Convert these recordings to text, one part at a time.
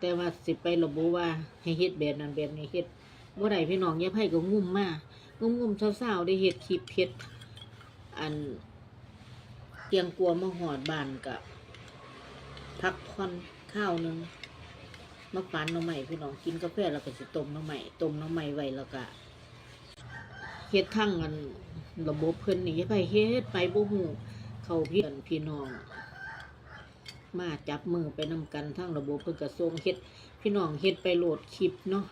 แต่ว่าสิไประบุว่าให้เฮ็ดแบบนั้นแบบนี้เฮ็ดบ่ได้พี่น้องอย่าไผก็งุ่มมากงุ่มๆเศร้าๆได้เฮ็ดคลิปเฮ็ดอันเตียงกลัวมาหอดบานกะพักผ่อนข้าวหนึงมาฝันน่อใหม่พี่น้องกินกาแฟแล้วก็สิต้มน่อใหม่ต้มน่อใหม่ไว้แล้วก็เฮ็ดทั้งอันระบบเพิ่นนี่อย่าไผเฮ็ดไปบ่ฮู้เขาพี่พี่น้อง มาจับมือไปนำกันทั้งระบบเพื่อกระทรวงเฮ็ด พี่น้องเฮ็ดไปโหลดคลิปเนาะ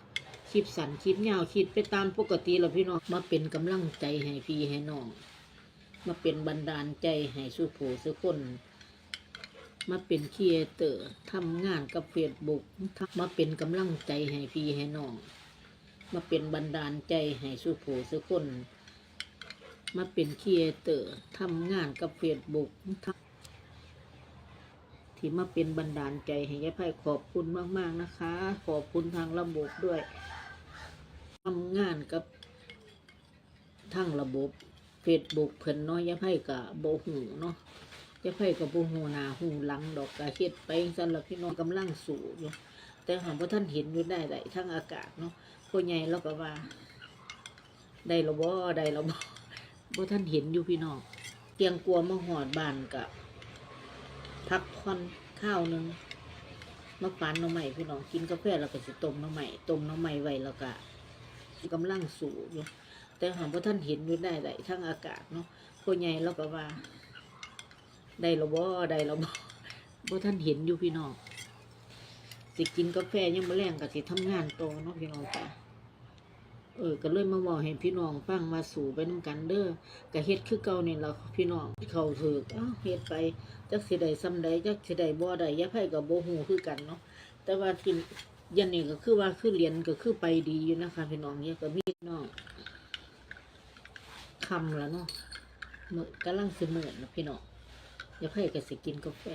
คลิปสั้นคลิปยาวคลิปไปตามปกติแล้วพี่น้องมาเป็นกำลังใจให้พี่ให้น้อง มาเป็นบันดาลใจให้สู้ผู้สู้คนมาเป็นครีเอเตอร์ทำงานกับเฟซบุ๊กมาเป็นกำลังใจให้พี่ให้น้อง มาเป็นบันดาลใจให้สู้ผู้สู้คน มาเป็นครีเอเตอร์ทำงานกับเฟซบุ๊ก ที่มาเป็นบันดาลใจให้ยายไพ่ขอบคุณมาก ๆ นะคะ ขอบคุณทางระบบด้วยทำงานกับทางระบบเฟซบุ๊กเพิ่นเนาะยายไพ่กับโบหูเนาะยายไพ่กับโบหูนาหูหลังดอกกระเฮ็ดไปสำหรับพี่น้องกำลังสู่อยู่แต่หากว่าท่านเห็นอยู่ได้ได้ทั้งอากาศเนาะพ่อใหญ่เราก็ว่า ได้ระบ่ได้ระบ่บ่ท่านเห็นอยู่พี่น้องเตียงกลัวมาหอดบานกับ พักผ่อนข้าวหนึงมาฝันน่อใหม่พี่น้องกินกาแฟแล้วก็สิต้มน่อใหม่ต้มน่อใหม่ไว้แล้วก็กำลังสูอยู่แต่หากว่าท่านเห็นอยู่ได้ได้ทั้งอากาศเนาะพ่อใหญ่เราก็ว่าได้ระบ่ได้ระบ่บ่ท่านเห็นอยู่พี่น้องสิกินกาแฟยังบ่แรงก็สิทำงานโตเนาะพี่น้องจ้ะ เออก็เลยมาบอกให้พี่น้องฟังมาสู่ไปนํกันเด้อก็เฮ็ดคือเก่านี่ล่ะพี่น้องเขาถืออ้าวเฮ็ดไปจักสิได้ซ้ำใดจักสิได้บ่ได้ยะไผกับบ่ฮู้คือกันเนาะแต่ว่าที่ยันนี่ก็คือว่าคือเรียนก็คือไปดีอยู่นะคะพี่น้องเนี่ยก็มีน้องคำแล้วเนาะมื้อกำลังสิมื้อนะพี่น้องยะไผก็สิกินกาแฟ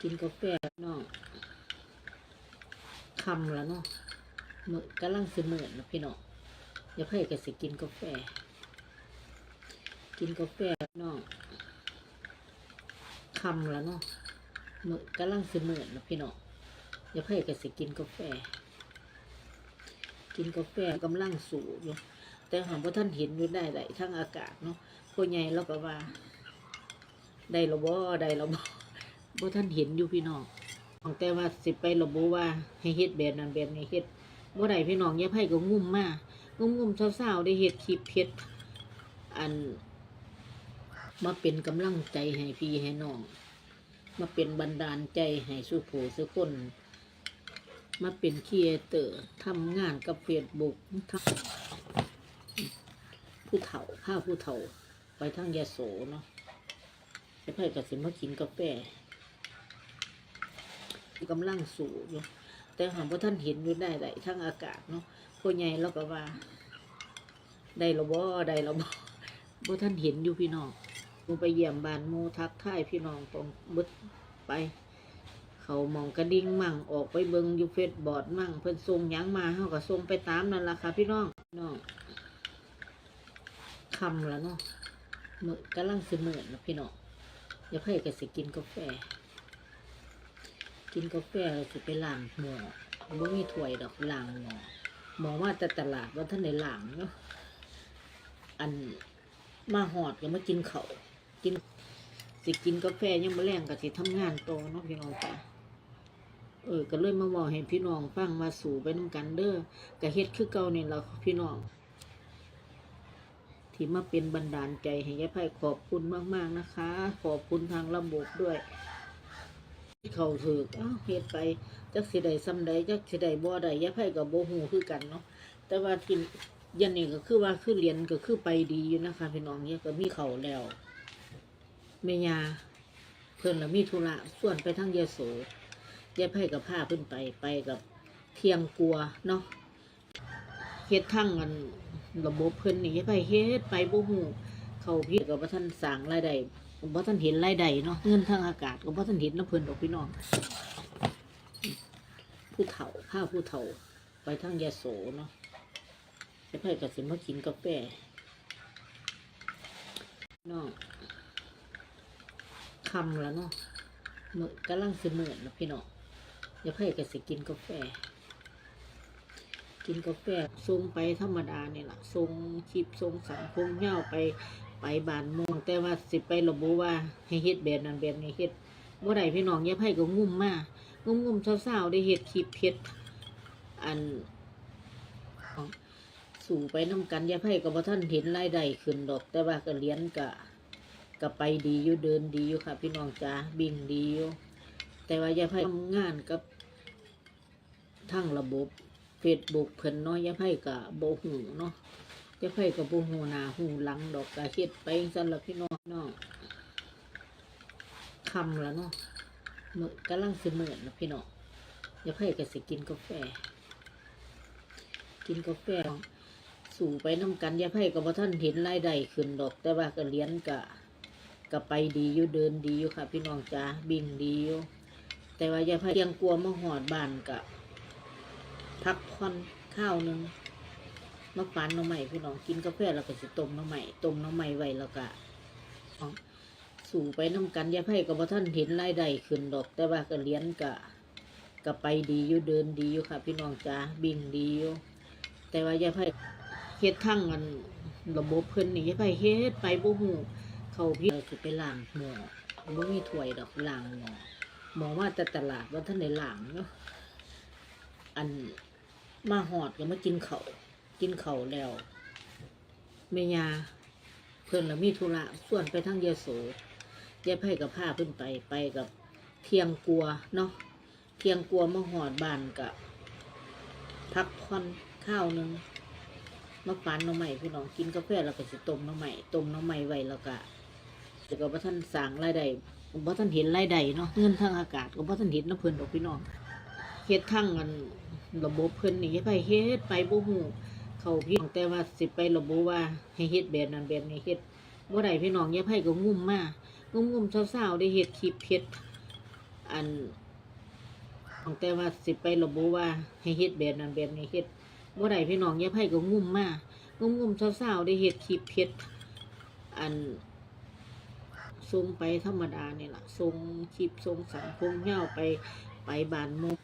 กินกาแฟน้องคำแล้วเนาะ มื้อกำลังสิมื้อนะพี่น้องยะไผก็สิกินกาแฟ กินกาแฟน้องคำแล้วเนาะมื้อกำลังสิมื้อนะพี่น้องอย่าเพิ่ก็สิกินกาแฟ กินกาแฟกำลังสูอยู่แต่หากว่าท่านเห็นอยู่ได้ได้ทั้งอากาศเนาะพ่อใหญ่เราก็ว่า ได้ระบ่ได้ระบ่บ่ท่านเห็นอยู่พี่น้องแต่ว่าสิไประบุว่าให้เฮ็ดแบบนั้นแบบนี้เฮ็ด บ่ได้พี่น้องย่าไผก็งุ่มมางุ่มๆเศร้าๆได้เฮ็ดคลิปเฮ็ดอัน มาเป็นกำลังใจให้พี่ให้น้อง มาเป็นบันดาลใจให้สู้ผู้สู้คน มาเป็นครีเอเตอร์ทำงานกับเฟซบุ๊กผู้เฒ่าข้าผู้เฒ่า ไปทางยาโสเนาะไปไพ่กับสิมากินกาแฟกำลังสูอยู่ แต่หาว่าท่านเห็นอยู่ได้ได้ทั้งอากาศเนาะพ่อใหญ่เราก็ว่า ได้ระบ่ได้ระบ่บ่ท่านเห็นอยู่พี่น้องมูไปเยี่ยมบ้านมูทักทายพี่น้องตรงบึดไป เขามองกระดิ่งมั่งออกไปเบิงยูเฟซบอร์ดมั่งเพิ่นส่งยั้งมาเฮาก็ส่งไปตามนั่นละค่ะพี่น้องน้องคำแล้วเนาะมื้อกำลังสิมื้อนะพี่น้องอย่าเพิ่ก็สิกินกาแฟ กินกาแฟสิไปล้างหม้อบ่มีถ้วยดอกล้างหม้อหมอมาแต่ตลาดว่าท่านได้ล้างเนาะอันมาหอดก็มากินเขากิน สิกินกาแฟยังมาแรงก็สิทำงานโตเนาะพี่น้องจ้ะเออ ก็เลยมาบอกให้พี่น้องฟังมาสู่ไปน้ำกันเด้อก็เฮ็ดคือเก่าเนี่ล่ะพี่น้อง ที่มาเป็นบันดาลใจให้ยายไพ่ขอบคุณมาก ๆ นะคะ ขอบคุณทางระบบด้วย เขาถืออ้าวเฮ็ดไปจักสิได้ซ้ำใดจักสิได้บ่ได้ยายไพ่กับโบหูคือกันเนาะแต่ว่าที่ยันนี่ก็คือว่าคือเรียนก็คือไปดีอยู่นะคะพี่น้องเนี่ยก็มีเขาแล้วเมียาเพื่อนละมีธุระส่วนไปทั้งยาโสยายไพ่กับผ้าเพิ่นไปไปกับเทียงกลัวเนาะเฮ็ดทั้งกันระบบเพิ่นนี่ยายไพ่เฮ็ดไปบ่ฮู้เขาพี่กับว่าท่านสั่งรายได้บ่ท่านเห็นรายได้เนาะเงินทางอากาศก็บ่ท่านเห็นนะเพิ่นดอกพี่น้องผู้เฒ่าข้าผู้เฒ่า ไปทั้งยาโสเนาะไปไพ่กับสิมากินกาแฟน้องคำแล้วเนาะมื้อกำลังสิมื้อนะพี่น้องอย่าไพ่ก็สิกินกาแฟ กินกาแฟทรงไปธรรมดาเนี่ยล่ะทรงคลิปทรงสังพงเง่าไป ไปบานมงแต่ว่าสิไประบุว่าให้เฮ็ดแบบนั้นแบบนี้เฮ็ดบ่ได้พี่น้องยาไพ่ก็งุ่มมากงุ่มงุ่มเศร้าๆได้เฮ็ดคลิปเฮ็ดอันสู่ไปน้ำกันยาไพ่ก็บ่ท่านเห็นรายได้ขึ้นดอก แต่ว่าก็เลี้ยนกะก็ไปดีอยู่เดินดีอยู่ค่ะ พี่น้องจ้าบิ่งดีอยู่แต่ว่ายาไพ่ทำงานกับทั้งระบบเฟซบุ๊กเพิ่นเนาะอย่าไพ่ก็บ่ฮู้เนาะ อย่าไพ่ก็บ่ฮู้หน้าฮู้หลังดอกก็เฮ็ดไปจั่งซั่นล่ะพี่น้องเนาะค่ำแล้วเนาะมือกำลังสิมื้อนนะพี่น้องอย่าไพ่ก็สิกินกาแฟ กินกาแฟสู่ไปน้ำกันอย่าไพ่ก็บ่ท่านเห็นรายได้ขึ้นดอก แต่ว่าก็เลี้ยนกะก็ไปดีอยู่เดินดีอยู่ค่ะ พี่น้องจ้าบิ่งดีอยู่แต่ว่าอย่าไพ่ยังกลัวมาหอดบานกะพักผ่อนข้าวหนึ่ง มาฝันน้ำใหม่พี่น้องกินกาแฟแล้วก็สิต้มน้ำใหม่ต้มน้ำใหม่ไว้แล้วก็สู่ไปน้ำกันย่าไพ่ก็บ่ท่านเห็นรายได้ขึ้นดอก แต่ว่าก็เลี้ยนกะก็ไปดีอยู่เดินดีอยู่ค่ะ พี่น้องจ้าบิ่งดีอยู่แต่ว่าย่าไพ่เฮ็ดทั้งอันระบบเพิ่นนี่ย่าไปเฮ็ดไปบ่ฮู้เขาพี่สิไปล้างหม้อบ่มีถ้วยดอกล้างหม้อหมอว่าแต่ตลาดว่าท่านได้ล้างเนาะอันมาหอดก็มากินเขาว กินเขาแล้วแม่ยาเพิ่นละมีธุระส่วนไปทางเยโสยายไผกับพาเพิ่นไปไปกับเทียงกลัวเนาะเทียงกลัวมาหอดบานกับพักผ่อนข้าวหนึงมาฝันน้ำใหม่พี่น้องกินกาแฟแล้วก็สิต้มน้ำใหม่ต้มน้ำใหม่ไว้แล้วก็แต่ก็บ่ท่านสั่งรายได้บ่ท่านเห็นรายได้เนาะเงินทางอากาศก็บ่ท่านเห็นนะเพิ่นดอกพี่น้องเฮ็ดทั้งอันระบบเพิ่นนี่ย่าไปเฮ็ดไปบ่ฮู้ เขาพี่น้องแต่ว่าสิไประบุว่าให้เฮ็ดแบบนั้นแบบนี้เฮ็ดบ่ได้พี่น้องอย่าไผก็งุ่มมากงุ่มๆเศร้าๆได้เฮ็ดคลิปเฮ็ดอันของแต่ว่าสิไประบุว่าให้เฮ็ดแบบนั้นแบบนี้เฮ็ดบ่ได้พี่น้องอย่าไผก็งุ่มมากงุ่มงุ่มๆเศร้าๆได้เฮ็ดคลิปเฮ็ดอันทรงไปธรรมดาเนี่ยล่ะทรงคลิปทรงสังคมเงาไปไปบานมุก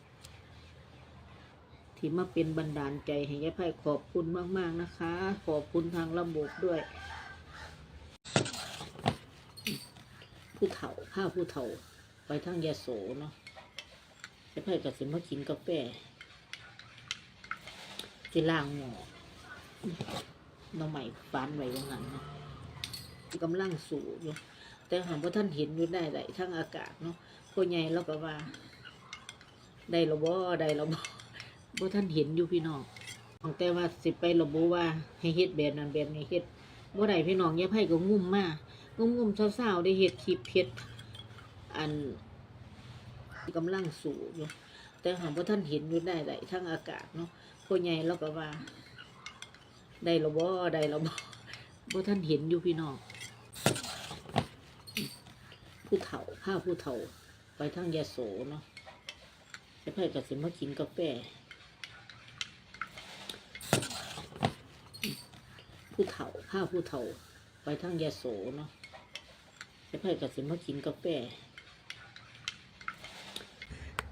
ที่มาเป็นบันดาลใจให้ยายไผ่ขอบคุณมาก ๆนะคะ ขอบคุณทางระบบด้วย ผู้เฒ่าข้าผู้เฒ่า ไปทางยาโสเนาะยายไผ่ก็สิมากินกาแฟสิล่างหมอน้องใหม่ฟานไว้ว่างั้นเนาะกำลังสูอยู่แต่หากว่าท่านเห็นอยู่ได้ไหลทั้งอากาศเนาะพ่อใหญ่เราก็ว่า ได้ระบ่ได้ระบ่ บ่ท่านเห็นอยู่พี่น้องแต่ว่าสิไประบุว่าให้เฮ็ดแบบนั้นแบบนี้เฮ็ดบ่ได้พี่น้องอย่าไผก็งุ่มมากงุ่มงุ่มๆเศร้าๆได้เฮ็ดคลิปเฮ็ดอันกำลังสูอยู่แต่หากว่าท่านเห็นอยู่ได้ไหลทั้งอากาศเนาะพ่อใหญ่เราก็ว่า ได้และบ่ได้และบ่บ่ท่านเห็นอยู่พี่น้องผู้เฒ่าข้าผู้เฒ่าไปทางยาโสเนาะจะไปก็สิมากินกาแฟ ผู้เฒ่าข้าผู้เฒ่า ไปทางยาโสเนาะจะไปก็สิมากินกาแฟ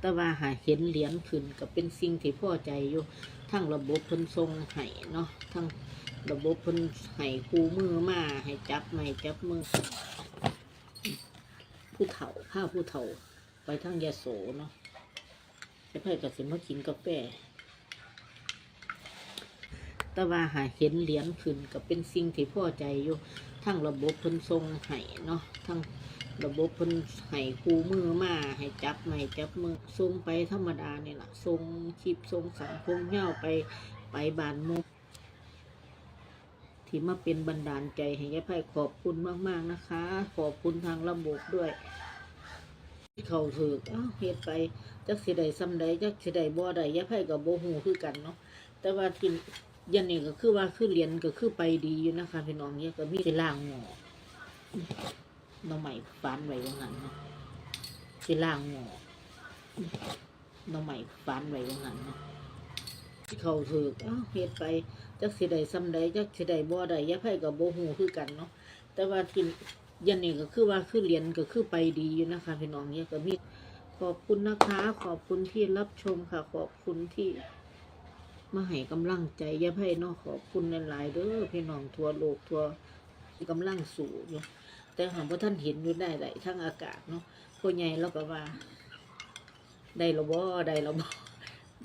แต่ว่าหาเห็นเหรียญขึ้นก็เป็นสิ่งที่พ่อใจอยู่ทั้งระบบพิ่นทรงให้เนาะทั้งระบบพิ่นให้คูมือมาให้จับไม่จับมือ ผู้เฒ่าข้าผู้เฒ่า ไปทางยาโสเนาะจะไปก็สิมากินกาแฟ แต่ว่าหาเห็นเหรียญขึ้นก็เป็นสิ่งที่พอใจอยู่ทั้งระบบเพิ่นทรงให้เนาะทั้งระบบเพิ่นให้คู่มือมาให้จับไม่จับมือทรงไปธรรมดาเนี่ยล่ะทรงคลิปทรงสังพงเงาไปไปบานมุกที่มาเป็นบันดาลใจให้ยายไผ่ขอบคุณมากๆนะคะ ขอบคุณทางระบบด้วยเขาถืออ้าวเฮ็ดไปจักสิได้ซ้ำใดจักสิได้บ่ได้ยายไผ่กับโบหูคือกันเนาะแต่ว่าที่ ยันนี่ก็คือว่าคือเรียนก็คือไปดีอยู่นะคะพี่น้องเนี่ยก็มีสิล่างหอน้องใหม่ฟานไว้ว่างั้นนะสิล่างหอน้องใหม่ฟานไว้ว่างั้นนะที่เขาถืออ้าวเฮ็ดไปจักสิได้ซ้ำใดจักสิได้บ่ได้ยะไผกับโบ่ฮู้คือกันเนาะแต่ว่าที่ยันนี่ก็คือว่าคือเรียนก็คือไปดีอยู่นะคะพี่น้องเนี่ยก็มีขอบคุณนะคะ ขอบคุณที่รับชมค่ะ ขอบคุณที่ มาให้กำลังใจยาไพ่เนาะขอบคุณหลายๆเด้อพี่น้องทั่วโลกทั่วกำลังสู่อยู่แต่หากว่าท่านเห็นอยู่ได้ไหลทั้งอากาศเนาะพ่อใหญ่เราก็ว่า ได้และบ่ได้และบ่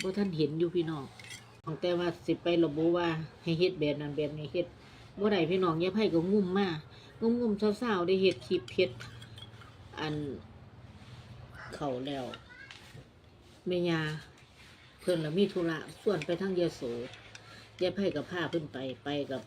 บ่ท่านเห็นอยู่พี่น้องแต่ว่าสิไประบุว่าให้เฮ็ดแบบนั้นแบบนี้เฮ็ดบ่ได้พี่น้องยาไพ่ก็งุ่มมากงุ่มงุ่มๆเศร้าๆได้เฮ็ดคลิปเฮ็ดอันเข่าแล้วเมียา เพื่อนละมีธุระส่วนไปทั้งยโสยายไพ่กับผ้าเพิ่นไปไปกับ